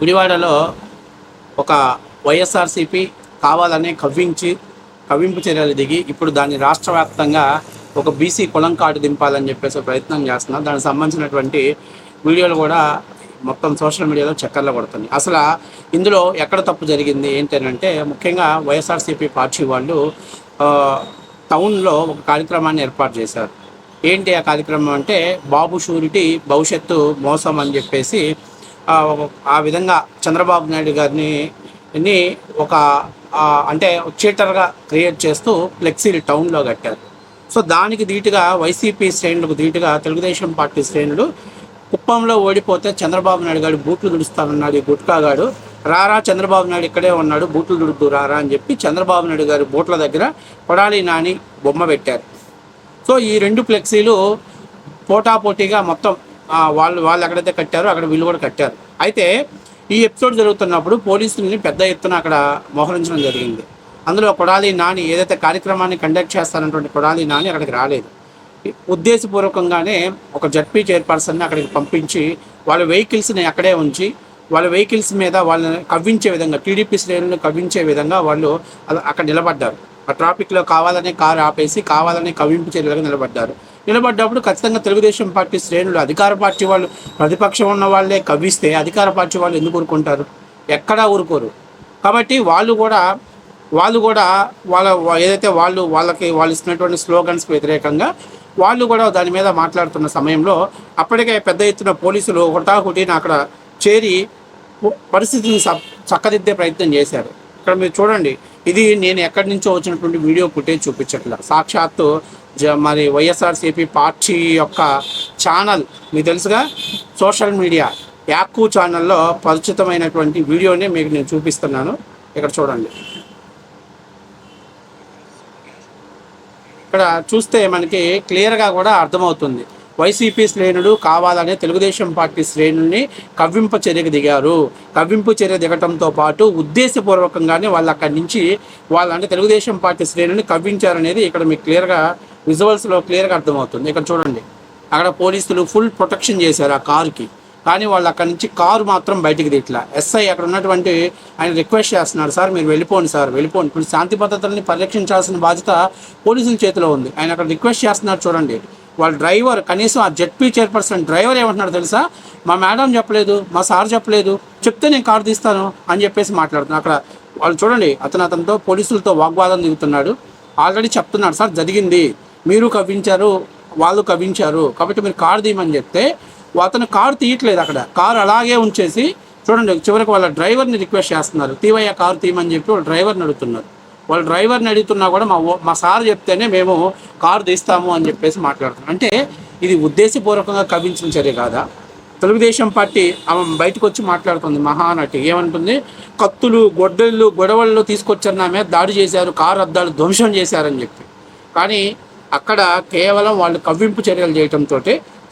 గుడివాడలో ఒక వైఎస్ఆర్సీపీ కావాలనే కవ్వించి కవ్వింపు చర్యలు దిగి ఇప్పుడు దాన్ని రాష్ట్ర వ్యాప్తంగా ఒక బీసీ కులం కార్డు దింపాలని చెప్పేసి ప్రయత్నం చేస్తున్నారు. దానికి సంబంధించినటువంటి వీడియోలు కూడా మొత్తం సోషల్ మీడియాలో చక్కర్లు కొడుతుంది అసలు ఇందులో ఎక్కడ తప్పు జరిగింది ఏంటంటే ముఖ్యంగా వైఎస్ఆర్సీపీ పార్టీ వాళ్ళు టౌన్లో ఒక కార్యక్రమాన్ని ఏర్పాటు చేశారు. ఏంటి ఆ కార్యక్రమం అంటే బాబు షూరిటీ భవిష్యత్తు మోసం అని చెప్పేసి ఆ, విధంగా చంద్రబాబు నాయుడు గారిని ని ఒక అంటే చీటర్గా క్రియేట్ చేస్తూ ఫ్లెక్సీలు టౌన్లో కట్టారు. సో దానికి ధీటుగా వైసీపీ శ్రేణులకు ధీటుగా తెలుగుదేశం పార్టీ శ్రేణులు కుప్పంలో ఓడిపోతే చంద్రబాబు నాయుడు గారు బూట్లు దుడుస్తానన్నాడు ఈ గుట్కాగాడు రారా చంద్రబాబు నాయుడు ఇక్కడే ఉన్నాడు బూట్లు దుడుతూ రారా అని చెప్పి చంద్రబాబు నాయుడు గారి బూట్ల దగ్గర కొడాలి నాని బొమ్మ పెట్టారు. సో ఈ రెండు ఫ్లెక్సీలు పోటాపోటీగా మొత్తం వాళ్ళు వాళ్ళు ఎక్కడైతే కట్టారో అక్కడ వీళ్ళు కూడా కట్టారు. అయితే ఈ ఎపిసోడ్ జరుగుతున్నప్పుడు పోలీసుల్ని పెద్ద ఎత్తున అక్కడ మోహరించడం జరిగింది. అందులో కొడాలి నాని ఏదైతే కార్యక్రమాన్ని కండక్ట్ చేస్తానటువంటి కొడాలి నాని అక్కడికి రాలేదు. ఉద్దేశపూర్వకంగానే ఒక జడ్పీ చైర్పర్సన్ని అక్కడికి పంపించి వాళ్ళ వెహికల్స్ని అక్కడే ఉంచి వాళ్ళ వెహికల్స్ మీద వాళ్ళని కవ్వించే విధంగా టీడీపీ శ్రేణులను కవ్వించే విధంగా వాళ్ళు అక్కడ నిలబడ్డారు. ఆ ట్రాఫిక్లో కావాలనే కారు ఆపేసి కావాలనే కవింపు చర్యలుగా నిలబడ్డారు. నిలబడ్డప్పుడు ఖచ్చితంగా తెలుగుదేశం పార్టీ శ్రేణులు అధికార పార్టీ వాళ్ళు ప్రతిపక్షం ఉన్న వాళ్ళే కవ్విస్తే అధికార పార్టీ వాళ్ళు ఎందుకు ఊరుకుంటారు? ఎక్కడా ఊరుకోరు. కాబట్టి వాళ్ళు కూడా వాళ్ళు కూడా వాళ్ళ ఏదైతే వాళ్ళు వాళ్ళకి వాళ్ళు ఇస్తున్నటువంటి స్లోగన్స్కి వ్యతిరేకంగా వాళ్ళు కూడా దాని మీద మాట్లాడుతున్న సమయంలో అప్పటికే పెద్ద ఎత్తున పోలీసులు హుటాహుటిని అక్కడ చేరి పరిస్థితిని చక్కదిద్దే ప్రయత్నం చేశారు. ఇక్కడ మీరు చూడండి ఇది నేను ఎక్కడి నుంచో వచ్చినటువంటి వీడియో ఫుటేజ్ చూపించట్లా. సాక్షాత్తు జ- మరి వైఎస్ఆర్సీపీ పార్టీ యొక్క ఛానల్ మీకు తెలుసుగా? సోషల్ మీడియా యాక్కు ఛానల్లో పరిచితమైనటువంటి వీడియోని మీకు నేను చూపిస్తున్నాను. ఇక్కడ చూడండి. ఇక్కడ చూస్తే మనకి క్లియర్గా కూడా అర్థమవుతుంది. వైసీపీ శ్రేణులు కావాలనే తెలుగుదేశం పార్టీ శ్రేణుల్ని కవ్వింపు చర్యకు దిగారు. కవ్వింపు చర్య దిగటంతో పాటు ఉద్దేశపూర్వకంగానే వాళ్ళు అక్కడి నుంచి వాళ్ళ అంటే తెలుగుదేశం పార్టీ శ్రేణుల్ని కవ్వించారనేది ఇక్కడ మీకు క్లియర్గా విజువల్స్లో క్లియర్గా అర్థమవుతుంది. ఇక్కడ చూడండి. అక్కడ పోలీసులు ఫుల్ ప్రొటెక్షన్ చేశారు ఆ కారుకి. కానీ వాళ్ళు అక్కడి నుంచి కారు మాత్రం బయటికి తీట్లా ఎస్ఐ అక్కడ ఉన్నటువంటి ఆయన రిక్వెస్ట్ చేస్తున్నారు సార్ మీరు వెళ్ళిపోండి సార్ వెళ్ళిపోండి. ఇప్పుడు శాంతి భద్రతల్ని పరిరక్షించాల్సిన బాధ్యత పోలీసుల చేతిలో ఉంది. ఆయన అక్కడ రిక్వెస్ట్ చేస్తున్నారు చూడండి. వాళ్ళ డ్రైవర్ కనీసం ఆ జెడ్పీ చైర్పర్సన్ డ్రైవర్ ఏమంటున్నాడు తెలుసా? మా మేడం చెప్పలేదు మా సార్ చెప్పలేదు చెప్తే నేను కారు తీస్తాను అని చెప్పేసి మాట్లాడుతున్నాను అక్కడ వాళ్ళు చూడండి అతను అతనితో పోలీసులతో వాగ్వాదం దిగుతున్నాడు. ఆల్రెడీ చెప్తున్నాడు సార్ జరిగింది. మీరు కవ్వించారు వాళ్ళు కవ్వించారు. కాబట్టి మీరు కారు తీయమని చెప్తే అతను కారు తీయట్లేదు అక్కడ. కారు అలాగే ఉంచేసి చూడండి చివరికి వాళ్ళ డ్రైవర్ని రిక్వెస్ట్ చేస్తున్నారు. తీవయ్య కారు తీయమని చెప్పి వాళ్ళ డ్రైవర్ని అడుగుతున్నారు. వాళ్ళు డ్రైవర్ని అడుగుతున్నా కూడా మా మా సార్ చెప్తేనే మేము కారు తీస్తాము అని చెప్పేసి మాట్లాడుతున్నాం. అంటే ఇది ఉద్దేశపూర్వకంగా కవించిన చర్య కాదా? తెలుగుదేశం పార్టీ ఆమె బయటకు వచ్చి మాట్లాడుతుంది మహానటి ఏమంటుంది? కత్తులు గొడ్డళ్ళు గొడవల్లో తీసుకొచ్చారు నా మీద దాడి చేశారు కారు అద్దాలు ధ్వంసం చేశారని చెప్పి. కానీ అక్కడ కేవలం వాళ్ళు కవ్వింపు చర్యలు చేయడంతో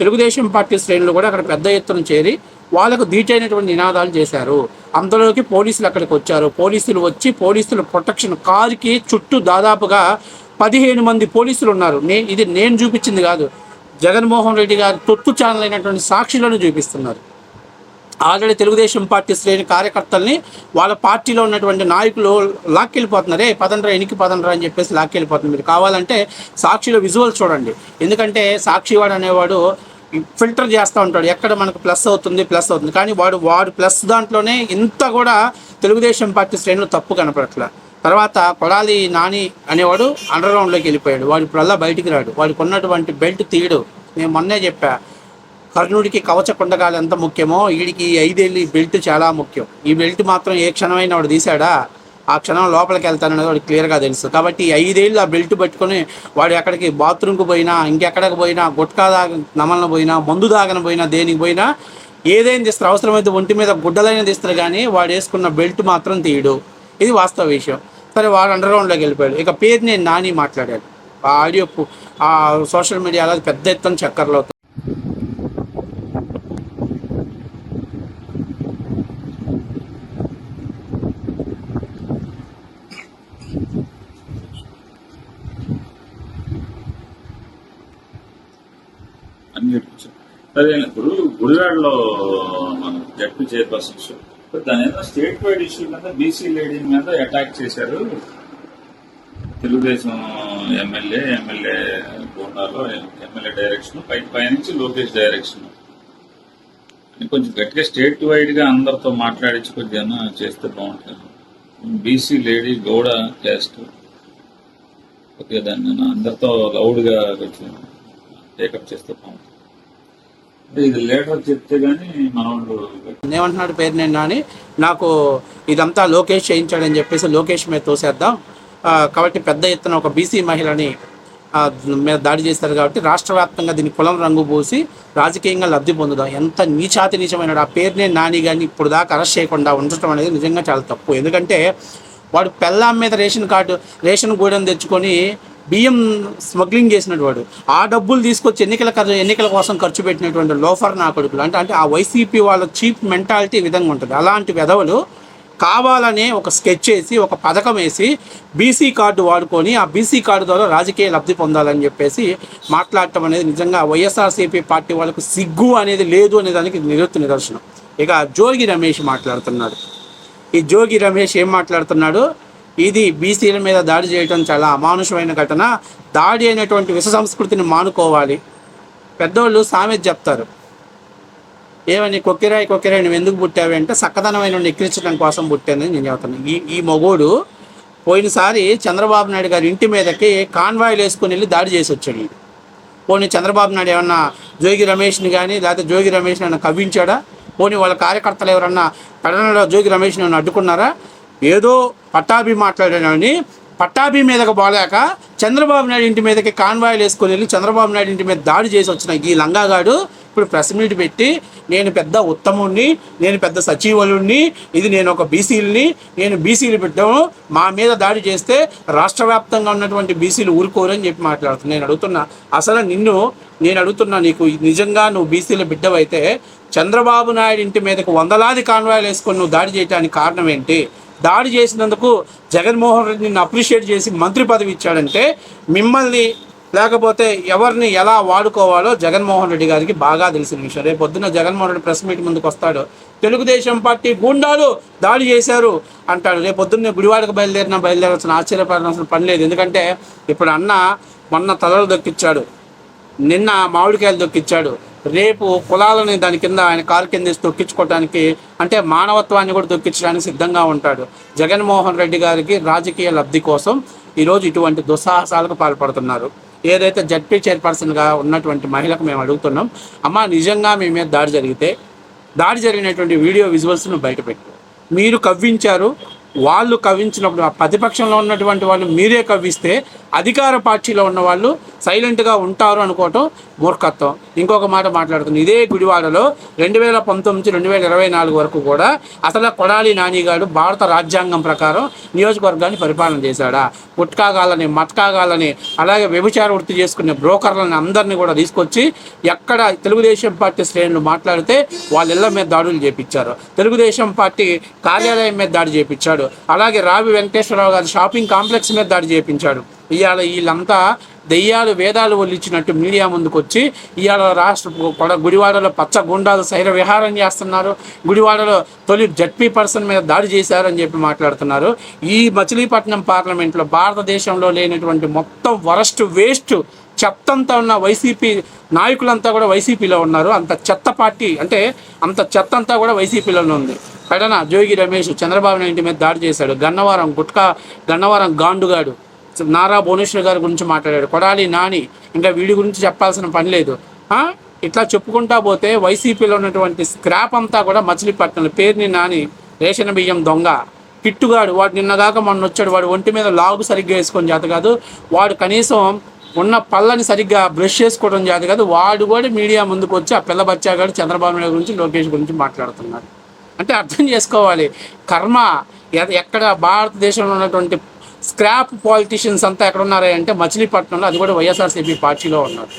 తెలుగుదేశం పార్టీ శ్రేణులు కూడా అక్కడ పెద్ద ఎత్తున చేరి వాళ్ళకు ధీటైనటువంటి నినాదాలు చేశారు. అందులోకి పోలీసులు అక్కడికి వచ్చారు. పోలీసులు వచ్చి పోలీసుల ప్రొటెక్షన్ కారుకి చుట్టూ దాదాపుగా పదిహేను మంది పోలీసులు ఉన్నారు. నే ఇది నేను చూపించింది కాదు. జగన్మోహన్ రెడ్డి గారి తొత్తు ఛానల్ అయినటువంటి సాక్షులను చూపిస్తున్నారు. ఆల్రెడీ తెలుగుదేశం పార్టీ శ్రేణి కార్యకర్తల్ని వాళ్ళ పార్టీలో ఉన్నటువంటి నాయకులు లాక్కెళ్ళిపోతున్నారు పదండ్రా ఎనికి పదండ్రా అని చెప్పేసి లాక్కెళ్ళిపోతున్నారు. మీరు కావాలంటే సాక్షిలో విజువల్స్ చూడండి. ఎందుకంటే సాక్షివాడు అనేవాడు ఫిల్టర్ చేస్తూ ఉంటాడు. ఎక్కడ మనకు ప్లస్ అవుతుంది ప్లస్ అవుతుంది. కానీ వాడు వాడు ప్లస్ దాంట్లోనే ఇంత కూడా తెలుగుదేశం పార్టీ శ్రేణులు తప్పు కనపడట్ల. తర్వాత కొడాలి నాని అనేవాడు అండర్గ్రౌండ్లోకి వెళ్ళిపోయాడు. వాడు ఇప్పుడల్లా బయటికి రాడు. వాడికి ఉన్నటువంటి బెల్ట్ తీయడు. నేను మొన్నే చెప్పా కర్ణుడికి కవచ కుండగాలు ఎంత ముఖ్యమో వీడికి ఐదేళ్ళు ఈ బెల్ట్ చాలా ముఖ్యం. ఈ బెల్ట్ మాత్రం ఏ క్షణమైనా వాడు తీశాడా? ఆ క్షణం లోపలికి వెళ్తాననేది వాడికి క్లియర్గా తెలుసు. కాబట్టి ఐదేళ్ళు ఆ బెల్ట్ పెట్టుకొని వాడు ఎక్కడికి బాత్రూమ్కి పోయినా ఇంకెక్కడికి పోయినా గుట్కా దాగ నమలన పోయినా మందు దాగన పోయినా దేనికి పోయినా ఏదైనా తీస్తారు. అవసరమైతే ఒంటి మీద గుడ్డలైనా తీస్తారు కానీ వాడు వేసుకున్న బెల్ట్ మాత్రం తీయడు. ఇది వాస్తవ విషయం. సరే వాడు అండర్గ్రౌండ్లోకి వెళ్ళిపోయాడు. ఇక పేరు నేను నాని మాట్లాడాడు. ఆ ఆడియో ఆ సోషల్ మీడియాలో పెద్ద ఎత్తున చక్కర్లో సరే ఇప్పుడు గుడివాడలో మన జడ్పీ చైర్పర్సన్స్ దాని ఏదో స్టేట్ వైడ్ ఇష్యూ మీద బీసీ లేడీ మీద అటాక్ చేశారు. తెలుగుదేశం ఎమ్మెల్యే ఎమ్మెల్యే బోండాలో ఎమ్మెల్యే డైరెక్షన్ పై పైనుంచి లోకేష్ డైరెక్షన్ కొంచెం గట్టిగా స్టేట్ వైడ్గా అందరితో మాట్లాడించి కొద్దిగా చేస్తే బాగుంటుంది. BC lady Gowda caste okay దాన్ని అందరితో లౌడ్గా కొంచెం టేకప్ చేస్తే బాగుంటుంది. ఇది లేటర్ చెప్తే గానీ ఏమంటున్నాడు పేరు నేను అని నాకు ఇదంతా లోకేష్ చేయించాడని చెప్పేసి లోకేష్ మీద తోసేద్దాం. కాబట్టి పెద్ద ఎత్తున ఒక బీసీ మహిళని మీద దాడి చేస్తారు కాబట్టి రాష్ట్ర వ్యాప్తంగా దీన్ని కులం రంగు పూసి రాజకీయంగా లబ్ధి పొందుదాం. ఎంత నీచాతి నీచమైన ఆ పేరునే నాని కానీ ఇప్పుడు దాకా అరెస్ట్ చేయకుండా ఉండటం అనేది నిజంగా చాలా తప్పు. ఎందుకంటే వాడు పెళ్ళాం మీద రేషన్ కార్డు రేషన్ గూడెం తెచ్చుకొని బియ్యం స్మగ్లింగ్ చేసినటువంటి వాడు. ఆ డబ్బులు తీసుకొచ్చి ఎన్నికల ఖర్చు ఎన్నికల కోసం ఖర్చు పెట్టినటువంటి లోఫర్ నా కొడుకులు. అంటే అంటే ఆ వైసీపీ వాళ్ళ చీప్ మెంటాలిటీ విధంగా ఉంటుంది. అలాంటి వెధవలు కావాలనే ఒక స్కెచ్ వేసి ఒక పథకం వేసి బీసీ కార్డు వాడుకొని ఆ బీసీ కార్డు ద్వారా రాజకీయ లబ్ధి పొందాలని చెప్పేసి మాట్లాడటం అనేది నిజంగా వైఎస్ఆర్సీపీ పార్టీ వాళ్ళకు సిగ్గు అనేది లేదు అనే దానికి నిరుత్తు నిదర్శనం. ఇక జోగి రమేష్ మాట్లాడుతున్నాడు. ఈ జోగి రమేష్ ఏం మాట్లాడుతున్నాడు? ఇది బీసీల మీద దాడి చేయడం చాలా అమానుషమైన ఘటన. దాడి అయినటువంటి విష సంస్కృతిని మానుకోవాలి. పెద్దోళ్ళు సామెత చెప్తారు. ఏమని కొక్కిరాయి కొక్కిరాయి నువ్వు ఎందుకు పుట్టావంటే చక్కదనమైన ఎక్కిరించడం కోసం పుట్టానని నేను చెబుతాను ఈ ఈ మొగోడు పోయినసారి చంద్రబాబు నాయుడు గారి ఇంటి మీదకి కాన్వాయిలు వేసుకుని వెళ్ళి దాడి చేసి వచ్చాడు. పోనీ చంద్రబాబు నాయుడు ఏమన్నా జోగి రమేష్ని కానీ లేకపోతే జోగి రమేష్ని ఏమన్నా కవ్వించాడా? పోనీ వాళ్ళ కార్యకర్తలు ఎవరన్నా పెడనలో జోగి రమేష్ని ఏమన్నా అడ్డుకున్నారా? ఏదో పట్టాభి మాట్లాడానని పట్టాభి మీదకి పోలేక చంద్రబాబు నాయుడు ఇంటి మీదకి కాన్వాయిలు వేసుకొని వెళ్ళి చంద్రబాబు నాయుడు ఇంటి మీద దాడి చేసి వచ్చిన ఈ లంగాగాడు ఇప్పుడు ప్రెస్ మీట్ పెట్టి నేను పెద్ద ఉత్తముణ్ణి నేను పెద్ద సచివులుణ్ణి ఇది నేను ఒక బీసీలని నేను బీసీలు పెట్టాము మా మీద దాడి చేస్తే రాష్ట్ర వ్యాప్తంగా ఉన్నటువంటి బీసీలు ఊరుకోరని చెప్పి మాట్లాడుతున్నాను నేను అడుగుతున్నా అసలు నిన్ను నేను అడుగుతున్నా నీకు నిజంగా నువ్వు బీసీల బిడ్డవైతే చంద్రబాబు నాయుడు ఇంటి మీదకు వందలాది కాన్వాయిలు వేసుకొని నువ్వు దాడి చేయడానికి కారణం ఏంటి? దాడి చేసినందుకు జగన్మోహన్ రెడ్డిని అప్రిషియేట్ చేసి మంత్రి పదవి ఇచ్చాడంటే మిమ్మల్ని లేకపోతే ఎవరిని ఎలా వాడుకోవాలో జగన్మోహన్ రెడ్డి గారికి బాగా తెలిసిన విషయం. రేపు పొద్దున్న జగన్మోహన్ రెడ్డి ప్రెస్ మీట్ ముందుకు వస్తాడు. తెలుగుదేశం పార్టీ గూండాలు దాడి చేశారు అంటాడు. రేపు పొద్దున్నే గుడివాడకు బయలుదేరిన బయలుదేరాల్సిన ఆశ్చర్యపడాల్సిన పని లేదు. ఎందుకంటే ఇప్పుడు అన్న మొన్న తలలు దొక్కిచ్చాడు. నిన్న మామిడికాయలు దొక్కిచ్చాడు. రేపు కులాలని దాని కింద ఆయన కారు కింద వేసి తొక్కించుకోవడానికి అంటే మానవత్వాన్ని కూడా తొక్కించడానికి సిద్ధంగా ఉంటాడు. జగన్మోహన్ రెడ్డి గారికి రాజకీయ లబ్ధి కోసం ఈరోజు ఇటువంటి దుస్సాహసాలకు పాల్పడుతున్నారు. ఏదైతే జడ్పీ చైర్పర్సన్గా ఉన్నటువంటి మహిళకు మేము అడుగుతున్నాం అమ్మ నిజంగా మీ మీద దాడి జరిగితే దాడి జరిగినటువంటి వీడియో విజువల్స్ను బయటపెట్టు మీరు కవ్వించారు వాళ్ళు కవ్వించినప్పుడు ఆ ప్రతిపక్షంలో ఉన్నటువంటి వాళ్ళు మీరే కవ్విస్తే అధికార పార్టీలో ఉన్న వాళ్ళు సైలెంట్గా ఉంటారు అనుకోవటం మూర్ఖత్వం. ఇంకొక మాట మాట్లాడుతుంది ఇదే గుడివాడలో రెండు వేల పంతొమ్మిది రెండు వేల ఇరవై నాలుగు వరకు కూడా అసలు కొడాలి నానిగాడు భారత రాజ్యాంగం ప్రకారం నియోజకవర్గాన్ని పరిపాలన చేశాడా? పుట్కాగాలని మట్కాగాలని అలాగే వ్యభిచార వృత్తి చేసుకునే బ్రోకర్లని అందరినీ కూడా తీసుకొచ్చి ఎక్కడ తెలుగుదేశం పార్టీ శ్రేణులు మాట్లాడితే వాళ్ళ ఇళ్ళ మీద దాడులు చేపించారు. తెలుగుదేశం పార్టీ కార్యాలయం మీద దాడి చేపించాడు. అలాగే రావి వెంకటేశ్వరరావు గారి షాపింగ్ కాంప్లెక్స్ మీద దాడి చేపించాడు. ఇవాళ వీళ్ళంతా దెయ్యాలు వేదాలు వల్లించినట్టు మీడియా ముందుకు వచ్చి ఇవాళ రాష్ట్ర పడ గుడివాడలో పచ్చ గుండాలు శైర విహారం చేస్తున్నారు. గుడివాడలో తొలి జడ్పీ పర్సన్ మీద దాడి చేశారని చెప్పి మాట్లాడుతున్నారు. ఈ మచిలీపట్నం పార్లమెంట్లో భారతదేశంలో లేనటువంటి మొత్తం వరస్ట్ వేస్ట్ చెత్తంతా ఉన్న వైసీపీ నాయకులంతా కూడా వైసీపీలో ఉన్నారు. అంత చెత్త పార్టీ అంటే అంత చెత్త అంతా కూడా వైసీపీలోనే ఉంది. పెడన జోగి రమేష్ చంద్రబాబు నాయుడు మీద దాడి చేశాడు. గన్నవరం గుట్కా గన్నవరం గాండుగాడు. నారా భువనేశ్వర్ గారి గురించి మాట్లాడాడు. కొడాలి నాని ఇంకా వీడి గురించి చెప్పాల్సిన పని లేదు. ఇట్లా చెప్పుకుంటా పోతే వైసీపీలో ఉన్నటువంటి స్క్రాప్ అంతా కూడా మచిలీపట్నం పేరుని నాని రేషన్ బియ్యం దొంగ కిట్టుగాడు. వాడు నిన్నగాక మొన్న వచ్చాడు. వాడు ఒంటి మీద లాగు సరిగ్గా వేసుకొని చేత కాదు. వాడు కనీసం ఉన్న పళ్ళని సరిగ్గా బ్రష్ చేసుకోవడం చేత కాదు. వాడు కూడా మీడియా ముందుకు వచ్చి ఆ పిల్ల బచ్చాగాడు చంద్రబాబు నాయుడు గురించి లోకేష్ గురించి మాట్లాడుతున్నాడు. అంటే అర్థం చేసుకోవాలి. కర్మ ఎక్కడ భారతదేశంలో ఉన్నటువంటి స్క్రాప్ పాలిటీషియన్స్ అంతా ఎక్కడ ఉన్నారా అంటే మచిలీపట్నంలో అది కూడా వైఎస్ఆర్సీపీ పార్టీలో ఉన్నారు.